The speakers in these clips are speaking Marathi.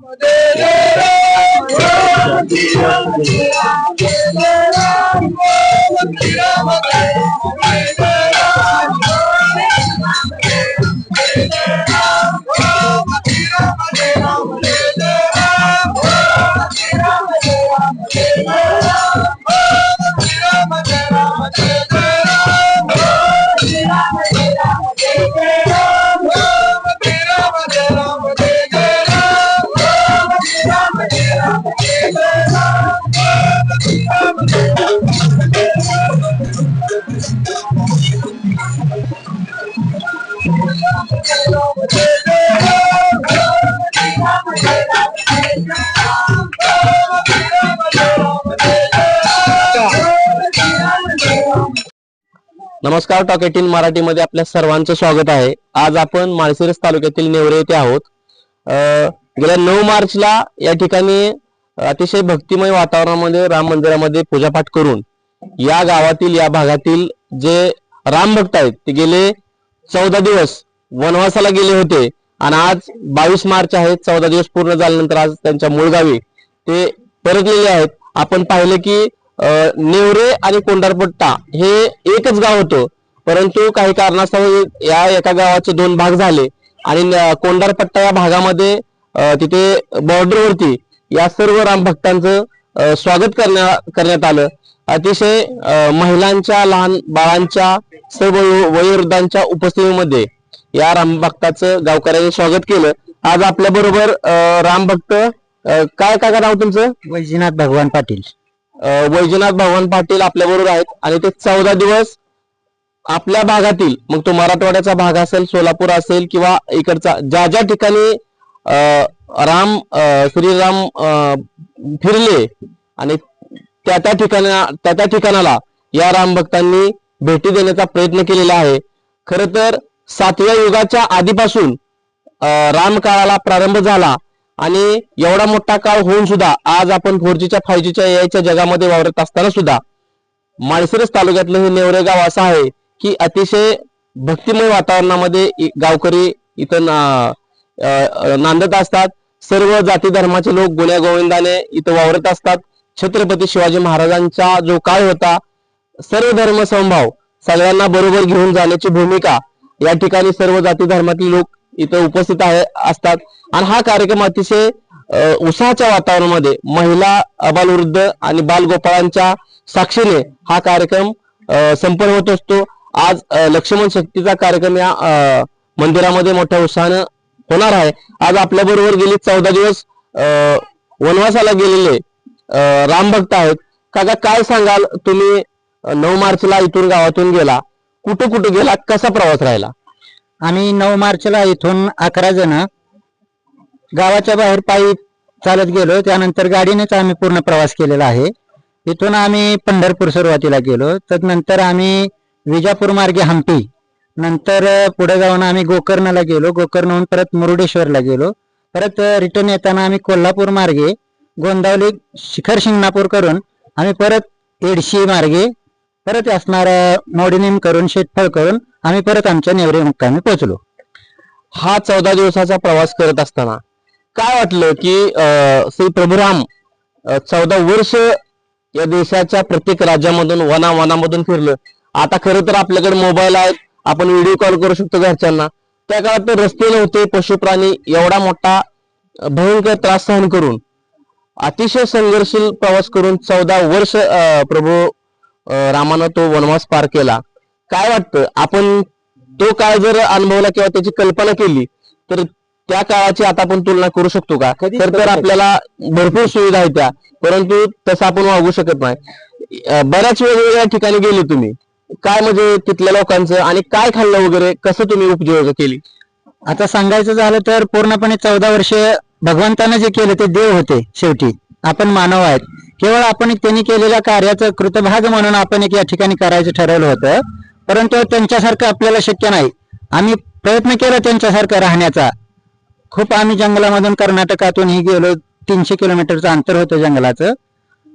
Tiramos de la tierra, tiramos de la tierra, tiramos de la tierra. नमस्कार टॉक एटीन मराठीमध्ये आपल्या सर्वांचं स्वागत आहे. आज आपण माळशिरस तालुक्यातील नेवरे येथे आहोत. अं, गेल्या नऊ मार्चला या ठिकाणी अतिशय भक्तिमय वातावरणामध्ये राम मंदिरामध्ये पूजापाठ करून या गावातील या भागातील जे राम भक्त आहेत ते गेले चौदा दिवस वनवासाला गेले होते. आणि आज बावीस मार्च आहे चौदा दिवस पूर्ण झाल्यानंतर आज त्यांच्या मूळ गावी ते परतलेले आहेत. आपण पाहिले की नेवरे आणि कोंडारपट्टा हे एकच गाव होतं. परंतु काही कारणास्तव या एका गावाचे दोन भाग झाले. आणि कोंढारपट्टा कोंडारपट्टा या भागामध्ये तिथे बॉर्डरवरती या सर्व रामभक्तांचं स्वागत करण्या करण्यात आलं. अतिशय महिलांच्या लहान बाळांच्या सर्व वयोवृद्धांच्या उपस्थितीमध्ये या रामभक्ताचं गावकऱ्यांनी स्वागत केलं. आज आपल्या बरोबर रामभक्त काय काय नाव तुमचं? वैजनाथ भगवान पाटील. वैजनाथ भगवान पाटील आपल्या बरोबर आहेत आणि ते चौदा दिवस आपल्या भागातील मग तो मराठवाड्याचा भाग असेल सोलापूर असेल किंवा इकडचा ज्या ज्या ठिकाणी अं, राम श्रीराम अं, फिरले आणि त्या त्या ठिकाणा त्या त्या ठिकाणाला या राम भक्तांनी भेटी देण्याचा प्रयत्न केलेला आहे. खर तर सातव्या युगाच्या आधीपासून रामकाळाला प्रारंभ झाला. आणि एवढा मोठा काळ होऊन सुद्धा आज आपण फोर जीच्या फाय जीच्या याच्या जगामध्ये वावरत असताना सुद्धा माळशिरस तालुक्यातलं हे नेवरे गाव असं आहे की अतिशय भक्तिमय वातावरणामध्ये गावकरी इथं नांदत असतात. सर्व जाती धर्माचे लोक गुण्या गोविंदाने इथं वावरत असतात. छत्रपती शिवाजी महाराजांचा जो काळ होता सर्व धर्म समभाव सगळ्यांना बरोबर घेऊन जाण्याची भूमिका या ठिकाणी सर्व जाती धर्मातील लोक इथं उपस्थित आहे असतात. आणि हा कार्यक्रम अतिशय उत्साहाच्या वातावरणामध्ये महिला अबालवृद्ध आणि बालगोपाळांच्या साक्षीने हा कार्यक्रम संपन्न होत असतो. आज लक्ष्मण शक्तीचा कार्यक्रम या मंदिरामध्ये मोठ्या उत्साहानं होणार आहे. आज आपल्या बरोबर गेली चौदा दिवस वनवासाला गेलेले रामभक्त आहेत. काका काय सांगाल? तुम्ही नऊ मार्चला इथून गावातून गेला. कुठं कुठं गेला? कसा प्रवास राहिला? आम्ही नऊ मार्चला इथून अकरा जण गावाच्या बाहेर पायी चालत गेलो. त्यानंतर गाडीनेच आम्ही पूर्ण प्रवास केलेला आहे. इथून आम्ही पंढरपूर सुरुवातीला गेलो. तदनंतर आम्ही विजापूर मार्गे हम्पी नंतर पुढे जाऊन आम्ही गोकर्णला गेलो. गोकर्णहून परत मुरुडेश्वरला गेलो. परत रिटर्न येताना आम्ही कोल्हापूर मार्गे गोंदावली शिखर शिंगणापूर करून आम्ही परत एडशी मार्गे परत असणार मोडीनेम करून शेतफळ करून आम्ही परत आमच्या नेवरे मुक्कामी पोहोचलो. हा चौदा दिवसाचा प्रवास करत असताना काय वाटलं की श्री प्रभुराम चौदा वर्ष या देशाच्या प्रत्येक राज्यामधून वना वनामधून फिरलं. आता खरं तर आपल्याकडे मोबाईल आहेत आपण व्हिडिओ कॉल करू शकतो घरच्यांना. त्या काळात तर रस्ते नव्हते पशु प्राणी एवढा मोठा भयंकर त्रास सहन करून. अतिशय संघर्षशील प्रवास करून चौदा वर्ष प्रभू रामानं तो वनवास पार केला. काय वाटतं? आपण तो काळ जर अनुभवला किंवा त्याची कल्पना केली तर त्या काळाची आता आपण तुलना करू शकतो का? कधीच तर तर आपल्याला भरपूर सुविधा आहेत त्या. परंतु तसं आपण वागू शकत नाही. अं, बऱ्याच वेगवेगळ्या ठिकाणी गेले तुम्ही. काय म्हणजे तिथल्या लोकांचं आणि काय खाल्लं वगैरे? कसं तुम्ही उपजीविका केली? आता सांगायचं झालं तर पूर्णपणे चौदा वर्ष भगवंतानं जे केलं ते देव होते शेवटी. आपण मानव आहेत. केवळ आपण त्यांनी केलेल्या कार्याचं कृतभाग म्हणून आपण एक या ठिकाणी करायचं ठरवलं होतं. परंतु त्यांच्यासारखं आपल्याला शक्य नाही. आम्ही प्रयत्न केला त्यांच्यासारखं राहण्याचा. खूप आम्ही जंगलामधून कर्नाटकातूनही गेलो तीनशे किलोमीटरचं अंतर होतं जंगलाचं.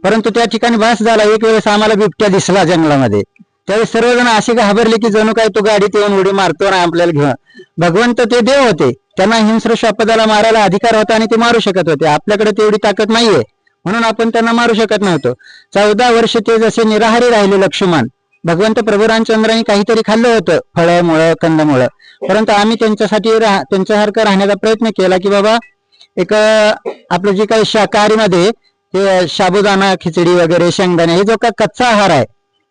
परंतु त्या ठिकाणी भास झाला एक वेळेस आम्हाला बिबट्या दिसला जंगलामध्ये. त्यावेळेस सर्वजण असे घाबरले की जणू काय तो गाडीत येऊन उडी मारतो ना आपल्याला घेऊन. भगवंत ते देव होते. त्यांना हिंस्र शपदाला मारायला अधिकार होता आणि ते मारू शकत होते. आपल्याकडे तेवढी ताकद नाहीये. म्हणून आपण त्यांना मारू शकत नव्हतो. चौदा वर्ष ते जसे निराहारी राहिले लक्ष्मण भगवंत प्रभू रामचंद्रांनी काहीतरी खाल्लं होतं फळं मुळं कंदमुळं. परंतु आम्ही त्यांच्यासाठी राह त्यांच्यासारखं राहण्याचा प्रयत्न केला की बाबा एक आपलं जे काही शाकाहारीमध्ये हे साबुदाणा खिचडी वगैरे शेंगदाणे हे जो का कच्चा आहार आहे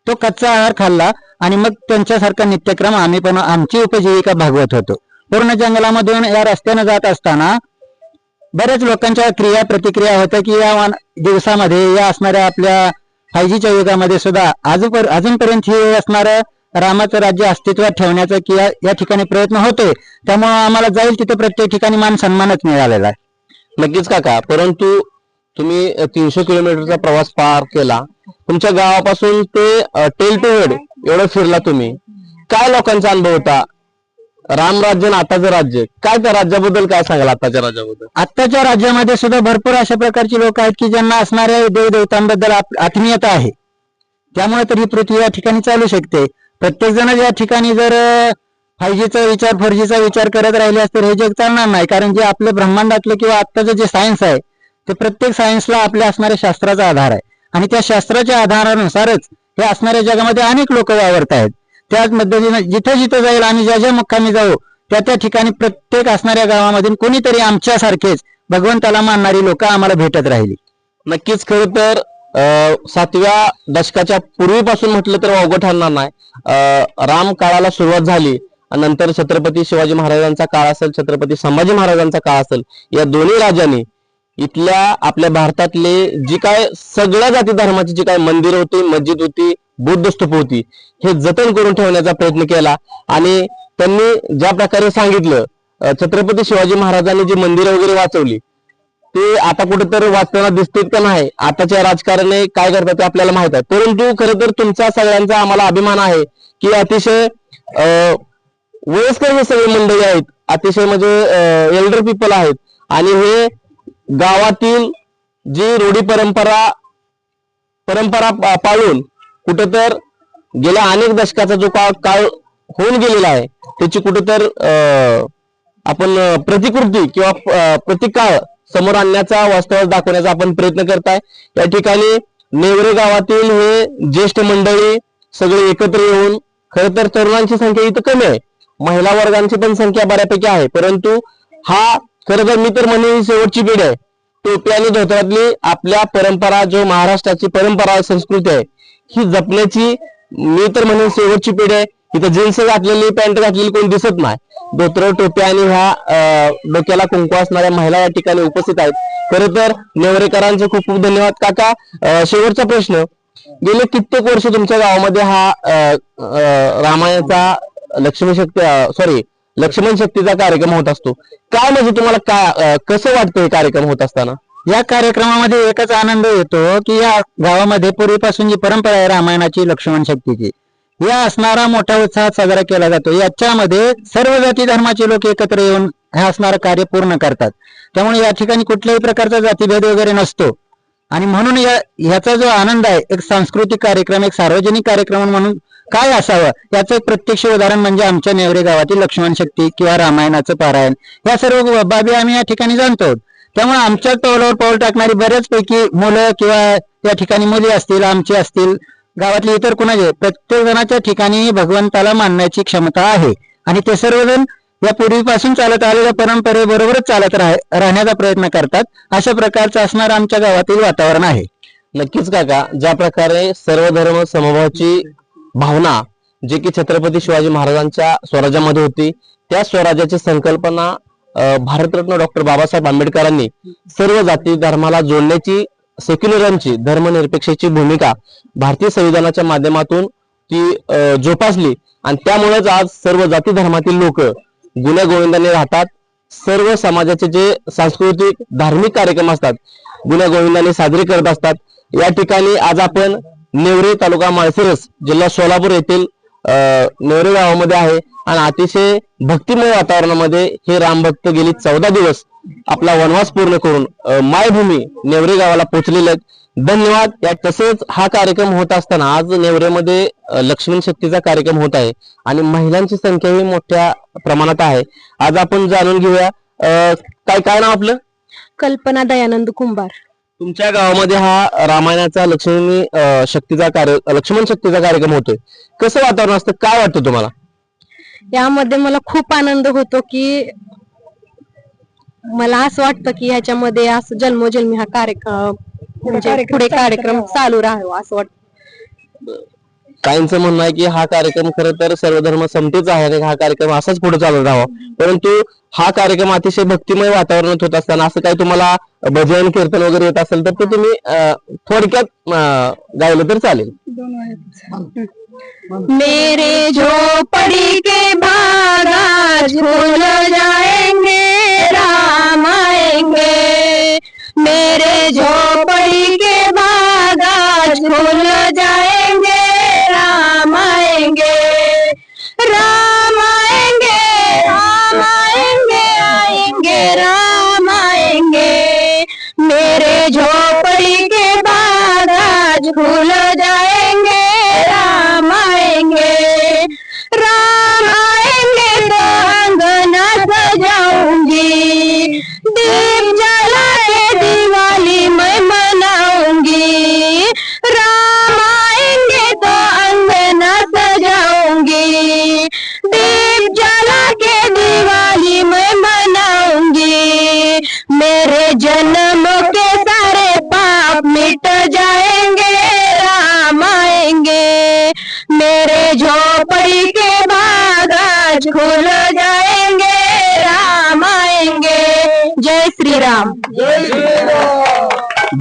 तो कच्चा आहार खाल्ला आणि मग त्यांच्यासारखा नित्यक्रम आम्ही पण आमची उपजीविका भागवत होतो. पूर्ण जंगलामधून या रस्त्याने जात असताना बऱ्याच लोकांच्या क्रिया प्रतिक्रिया होत्या की या दिवसामध्ये या असणाऱ्या आपल्या फायजीच्या युगामध्ये सुद्धा अजून अजूनपर्यंत हे असणारं रामाचं राज्य अस्तित्वात ठेवण्याचा किंवा या ठिकाणी प्रयत्न होतोय त्यामुळे आम्हाला जाईल तिथे प्रत्येक ठिकाणी मान सन्मानच मिळालेला आहे. नक्कीच काका परंतु तुम्ही तीनशे किलोमीटरचा प्रवास पार केला तुमच्या गावापासून ते टेल टू हेड एवढं फिरला तुम्ही. काय लोकांचा अनुभव होता? राम राज्य आणि आताचं राज्य. काय त्या राज्याबद्दल काय सांगाल आताच्या राज्याबद्दल? आत्ताच्या राज्यामध्ये सुद्धा भरपूर अशा प्रकारची लोक आहेत की ज्यांना असणाऱ्या देवदेवतांबद्दल आप- आत्मीयता आहे. त्यामुळे तर ही पृथ्वी या ठिकाणी चालू शकते. प्रत्येक जण या ठिकाणी जर फाय जीचा विचार फोर जीचा विचार करत राहिले असते तर हे जग चालणार नाही. कारण जे आपलं ब्रह्मांडातलं किंवा आत्ताचं जे सायन्स आहे ते प्रत्येक सायन्सला आपल्या असणाऱ्या शास्त्राचा आधार आहे. आणि त्या शास्त्राच्या आधारानुसारच हे असणाऱ्या जगामध्ये अनेक लोक वावरत आहेत. त्याच पद्धतीने जिथे जिथे जाईल आम्ही ज्या ज्या मुक्कामी जाऊ त्या त्या ठिकाणी प्रत्येक असणाऱ्या गावामधून कोणीतरी आमच्यासारखेच भगवंताला मानणारी लोक आम्हाला भेटत राहिली. नक्कीच खर तर सातव्या दशकाच्या पूर्वीपासून म्हटलं तर अवघड ठरणार नाही. राम काळाला सुरुवात झाली नंतर छत्रपती शिवाजी महाराजांचा काळ असेल छत्रपती संभाजी महाराजांचा काळ असेल या दोन्ही राजांनी इथल्या आपल्या भारतातले जी काय सगळ्या जाती धर्माची जी काय मंदिर होती मस्जिद होती बुद्ध स्तूप होती हे जतन करून ठेवण्याचा प्रयत्न केला. आणि त्यांनी ज्या प्रकारे सांगितलं छत्रपती शिवाजी महाराजांनी जी मंदिरं वगैरे वाचवली ते आता कुठेतरी वाचताना दिसतेत का नाही? आताच्या राजकारणी काय करतात ते आपल्याला माहीत आहे. परंतु खरं तर तुमचा सगळ्यांचा आम्हाला अभिमान आहे की अतिशय वयस्कर हे सगळे मंडळी आहेत अतिशय म्हणजे एल्डर पीपल आहेत. आणि हे गावातील जी रूढी परंपरा परंपरा पाळून कुठं तर गेल्या अनेक दशकाचा जो काळ काळ होऊन गेलेला आहे त्याची कुठं तर आपण प्रतिकृती किंवा प्रतिकाळ समोर आणण्याचा वास्तव दाखवण्याचा आपण प्रयत्न करताय. या ठिकाणी नेवरे गावातील हे ज्येष्ठ मंडळी सगळे एकत्र येऊन खर तर तरुणांची संख्या इथं कमी आहे. महिला वर्गांची पण संख्या बऱ्यापैकी आहे परंतु हा खरं तर मी तर म्हणे शेवटची पिढी आहे. टोपी आणि धोत्रातली आपल्या परंपरा जो महाराष्ट्राची परंपरा संस्कृती आहे ही जपण्याची मी तर म्हणेन शेवटची पिढी आहे. इथं जीन्स घातलेली पॅन्ट घातलेली कोण दिसत नाही. धोत्र टोपी आणि ह्या अं, डोक्याला कुंकू असणाऱ्या महिला या ठिकाणी उपस्थित आहेत. खरं तर नेवरेकरांचे खूप खूप धन्यवाद. काका शेवटचा प्रश्न. गेले कित्येक वर्ष तुमच्या गावामध्ये हा रामायणाचा लक्ष्मी शक्ती सॉरी लक्ष्मण शक्तीचा कार्यक्रम होत असतो. काय म्हणजे तुम्हाला काय कसं वाटतं हे कार्यक्रम होत असताना? या कार्यक्रमामध्ये एकच आनंद येतो की या गावामध्ये पूर्वीपासून जी परंपरा आहे रामायणाची लक्ष्मण शक्तीची या असणारा मोठा उत्साहात साजरा केला जातो. याच्यामध्ये सर्व जाती धर्माचे लोक एकत्र येऊन हे असणारं कार्य पूर्ण करतात. त्यामुळे या ठिकाणी कुठल्याही प्रकारचा जातीभेद वगैरे नसतो. आणि म्हणून या ह्याचा जो आनंद आहे एक सांस्कृतिक कार्यक्रम एक सार्वजनिक कार्यक्रम म्हणून काय असावं? याचं एक प्रत्यक्ष उदाहरण म्हणजे आमच्या नेवरे गावातील लक्ष्मण शक्ती किंवा रामायणाचं पारायण. या सर्व बाबी आम्ही या ठिकाणी जाणतो. त्यामुळे आमच्या टोलावर पाऊल टाकणारी बऱ्याचपैकी मुलं किंवा या ठिकाणी मुली असतील आमची असतील गावातली इतर कुणाचे प्रत्येक जणाच्या ठिकाणी भगवंताला मानण्याची क्षमता आहे. आणि ते सर्वजण या पूर्वीपासून चालत आलेल्या परंपरेबरोबरच चालत राह- राहण्याचा प्रयत्न करतात. अशा प्रकारचं असणार आमच्या गावातील वातावरण आहे. नक्कीच काका ज्या प्रकारे सर्व धर्म समभावाची भावना जे की छत्रपती शिवाजी महाराजांच्या स्वराज्यामध्ये होती त्या स्वराज्याची संकल्पना भारतरत्न डॉक्टर बाबासाहेब आंबेडकरांनी सर्व जाती धर्माला जोडण्याची सेक्युलरांची धर्मनिरपेक्षेची भूमिका भारतीय संविधानाच्या माध्यमातून ती जोपासली. आणि त्यामुळेच आज सर्व जाती धर्मातील लोक गुन्ह्या गोविंदाने राहतात. सर्व समाजाचे जे सांस्कृतिक धार्मिक कार्यक्रम असतात गुन्ह्या गोविंदाने साजरे करत असतात. या ठिकाणी आज आपण नेवरे तालुका माळशिरस जिल्हा सोलापूर येथील अं, नेवरे गावामध्ये आहे. आणि अतिशय भक्तिमय वातावरणामध्ये हे रामभक्त गेली चौदा दिवस आपला वनवास पूर्ण करून मायभूमी नेवरे गावाला पोहोचलेले आहेत. धन्यवाद. या तसेच हा कार्यक्रम होत असताना आज नेवरेमध्ये लक्ष्मण शक्तीचा कार्यक्रम होत आहे. आणि महिलांची संख्या ही मोठ्या प्रमाणात आहे. आज आपण जाणून घेऊया काय काय नाव आपलं? कल्पना दयानंद कुंभार. तुमच्या गावामध्ये हा रामायणाचा लक्ष्मी अ, शक्तीचा कार्य लक्ष्मण शक्तीचा कार्यक्रम होतोय. कसं वातावरण असतं? काय वाटतं तुम्हाला? यामध्ये मला खूप आनंद होतो की मला असं वाटतं की ह्याच्यामध्ये असं जन्मोजन्मी हा कार्यक्रम म्हणजे पुढे कार्यक्रम चालू राहावा असं वाटतं. काहींचं म्हणणं आहे की हा कार्यक्रम खरं तर सर्व धर्म समतेचा आहे आणि हा कार्यक्रम असाच पुढे चालत राहावा. परंतु हा कार्यक्रम अतिशय भक्तिमय वातावरणात होत असताना असं काही तुम्हाला भजन कीर्तन वगैरे येत असेल तर ते तुम्ही अ, थोडक्यात अ, गायलं तर चालेल. मेरे झोपड़ी के बागा झूल जाएँगे राम आएँगे। मेरे झोपड़ी के बागा झूल जाएँगे राम जय श्री राम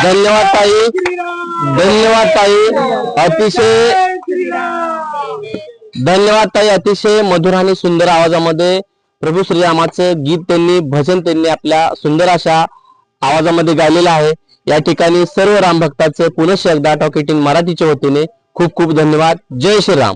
धन्यवाद ताई. धन्यवाद ताई. अतिशय धन्यवाद ताई. अतिशय मधुर आणि सुंदर आवाजामध्ये प्रभू श्रीरामाचं गीत त्यांनी भजन त्यांनी आपल्या सुंदर अशा आवाजामध्ये गायलेलं आहे. या ठिकाणी सर्व राम भक्ताचे पुनश्च एकदा टॉकेटिंग मराठीच्या वतीने खूप खूप धन्यवाद. जय श्रीराम.